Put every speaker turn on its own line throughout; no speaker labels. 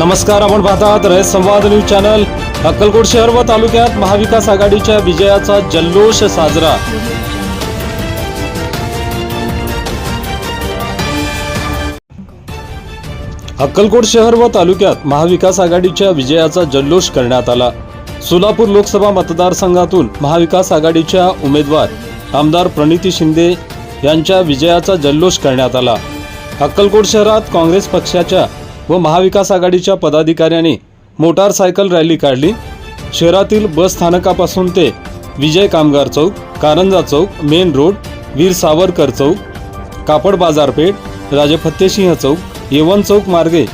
नमस्कार आपण पाहतात रयत संवाद न्यूज चॅनल. अक्कलकोट शहर व तालुक्यात महाविकास आघाडीच्या विजयाचा जल्लोष साजरा. अक्कलकोट शहर व तालुक्यात महाविकास आघाडीच्या विजयाचा जल्लोष करण्यात आला. सोलापूर लोकसभा मतदारसंघातून महाविकास आघाडीच्या उमेदवार आमदार प्रणिती शिंदे यांच्या विजयाचा जल्लोष करण्यात आला. अक्कलकोट शहरात काँग्रेस पक्षाच्या व महाविकास आघाडीच्या पदाधिकाऱ्यांनी मोटारसायकल रॅली काढली. शहरातील बस स्थानकापासून ते विजय कामगार चौक कारंजा चौक मेन रोड वीर सावरकर चौक कापड बाजारपेठ राजफत्तेसिंह चौक येवन चौक मार्गे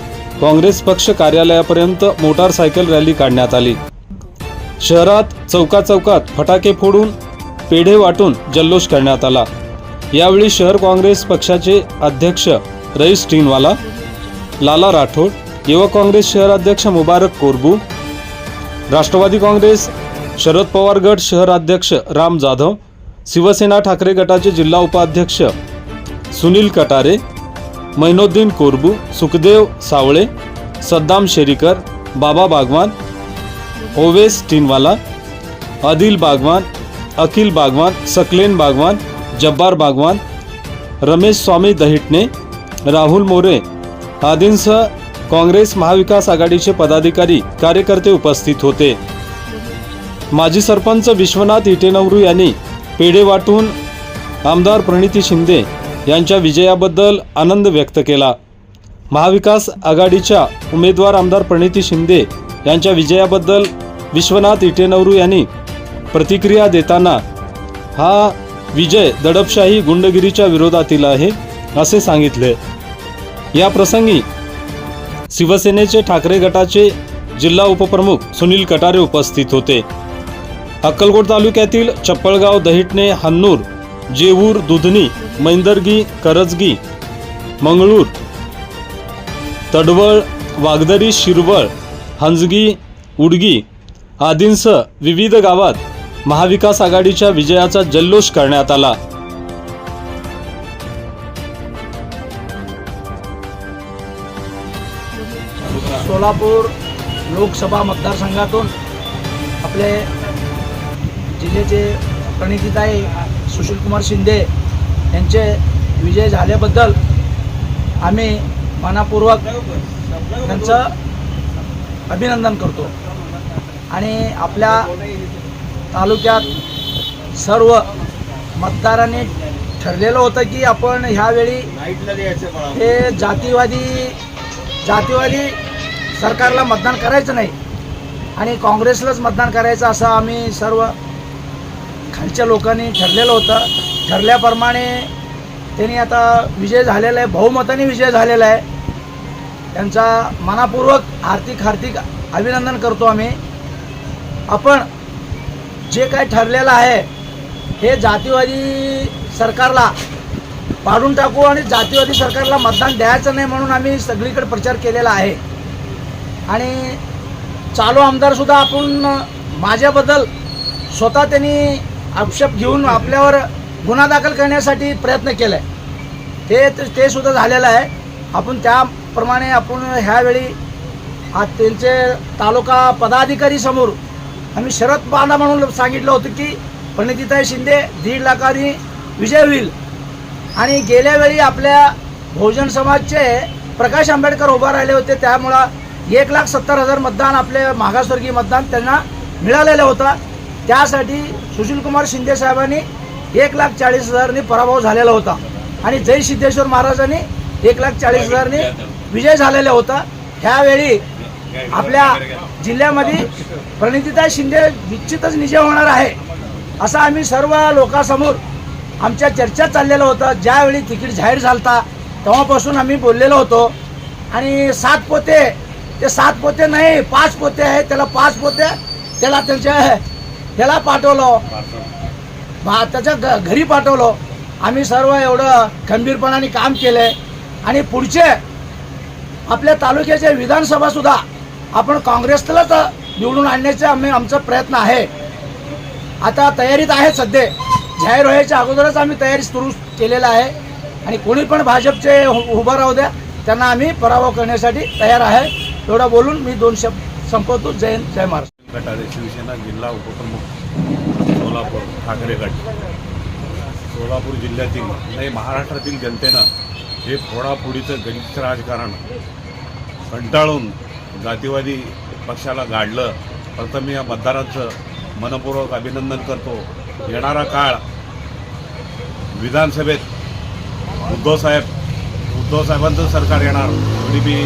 काँग्रेस पक्ष कार्यालयापर्यंत मोटारसायकल रॅली काढण्यात आली. शहरात चौका चौकात फटाके फोडून पेढे वाटून जल्लोष करण्यात आला. यावेळी शहर काँग्रेस पक्षाचे अध्यक्ष रईस टीनवाला लाला राठोड युवक काँग्रेस शहराध्यक्ष मुबारक कोरबू राष्ट्रवादी काँग्रेस शरद पवार गट शहराध्यक्ष राम जाधव शिवसेना ठाकरे गटाचे जिल्हा उपाध्यक्ष सुनील कटारे मैनोद्दीन कोरबू सुखदेव सावळे सद्दाम शेरीकर बाबा बागवान ओवेस टिनवाला आदिल बागवान अखिल बागवान सकलेन बागवान जब्बार बागवान रमेश स्वामी दहिटणे राहुल मोरे आदींसह काँग्रेस महाविकास आघाडीचे पदाधिकारी कार्यकर्ते उपस्थित होते. माजी सरपंच विश्वनाथ इटेनवरू यांनी पेढे वाटून आमदार प्रणिती शिंदे यांच्या विजयाबद्दल आनंद व्यक्त केला. महाविकास आघाडीच्या उमेदवार आमदार प्रणिती शिंदे यांच्या विजयाबद्दल विश्वनाथ इटेनवरू यांनी प्रतिक्रिया देताना हा विजय दडपशाही गुंडगिरीच्या विरोधातील आहे असे सांगितले. या प्रसंगी शिवसेनेचे ठाकरे गटाचे जिल्हा उपप्रमुख सुनील कटारे उपस्थित होते. अक्कलकोट तालुक्यातील चप्पळगाव दहिटणे हन्नूर जेवूर दुधनी मैंदरगी करजगी मंगळूर तडवळ वागदरी शिरवळ हंजगी उडगी आदींसह विविध गावात महाविकास आघाडीच्या विजयाचा जल्लोष करण्यात आला.
सोलापूर लोकसभा मतदारसंघातून आपले जिल्ह्याचे प्रणितीताई सुशीलकुमार शिंदे यांचे विजय झाल्याबद्दल आम्ही मनापूर्वक त्यांचं अभिनंदन करतो. आणि आपल्या तालुक्यात सर्व मतदारांनी ठरलेलं होतं की आपण ह्यावेळी हे जातीवादी जातीवादी सरकारला मतदान करायचं नाही. आणि काँग्रेसलाच मतदान करायचं असं आम्ही सर्व खालच्या लोकांनी ठरलेलं होतं. ठरल्याप्रमाणे त्यांनी आता विजय झालेला आहे बहुमताने विजय झालेला आहे. त्यांचा मनापूर्वक आर्थिक हार्दिक अभिनंदन करतो आम्ही. आपण जे काय ठरलेलं आहे हे जातीवादी सरकारला पाडून टाकू आणि जातीवादी सरकारला मतदान द्यायचं नाही म्हणून आम्ही सगळीकडे प्रचार केलेला आहे. आणि चालू आमदारसुद्धा आपण माझ्याबद्दल स्वतः त्यांनी आक्षेप घेऊन आपल्यावर गुन्हा दाखल करण्यासाठी प्रयत्न केला आहे ते ते सुद्धा झालेलं आहे. आपण त्याप्रमाणे आपण ह्यावेळी आज त्यांचे तालुका पदाधिकारी समोर आम्ही शरद बांधा म्हणून सांगितलं होतं की प्रणितीताई शिंदे दीड लाखांनी विजय होईल. आणि गेल्या वेळी आपल्या बहुजन समाजचे प्रकाश आंबेडकर उभा राहिले होते त्यामुळं एक लाख सत्तर हजार मतदान आपले मागासवर्गीय मतदान त्यांना मिळालेलं होतं. त्यासाठी सुशीलकुमार शिंदे साहेबांनी एक लाख चाळीस हजारनी पराभव झालेला होता. आणि जय सिद्धेश्वर महाराजांनी एक लाख चाळीस हजारनी विजय झालेला होता. ह्यावेळी आपल्या जिल्ह्यामध्ये प्रणितीताई शिंदे निश्चितच निजय होणार आहे असं आम्ही सर्व लोकांसमोर आमच्या चर्चा चाललेलं होतं. ज्यावेळी तिकीट जाहीर झालता तेव्हापासून आम्ही बोललेलो होतो. आणि सात पोते ते सात पोते नाही पाच पोते आहे त्याला पाच पोते त्याला त्यांच्या त्याला पाठवलं. त्याच्या घ घरी पाठवलं. आम्ही सर्व एवढं खंबीरपणाने काम केलं. आणि पुढचे आपल्या तालुक्याचे विधानसभासुद्धा आपण काँग्रेसलाच निवडून आणण्याचा आम्ही आमचा प्रयत्न आहे. आता तयारीत आहे सध्या. जाहीर व्हायच्या अगोदरच आम्ही तयारी सुरू केलेला आहे. आणि कोणी पण भाजपचे उभं राहू द्या त्यांना आम्ही पराभव करण्यासाठी तयार आहे. एवढा बोलून मी दोन शब्द संपवतो. जय जय महाराष्ट्र.
गटारे शिवसेना जिल्हा उपप्रमुख सोलापूर ठाकरे गट. सोलापूर जिल्ह्यातील नाही महाराष्ट्रातील जनतेनं हे फोडाफोडीचं गणित राजकारण कंटाळून जातीवादी पक्षाला गाडलं. प्रथम या मतदारांचं मनपूर्वक अभिनंदन करतो. येणारा काळ विधानसभेत उद्धवसाहेब उद्धवसाहेबांचं सरकार येणार. एवढी मी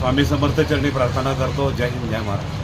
स्वामी समर्थ चरणी प्रार्थना करतो. जय हिंद जय महाराष्ट्र.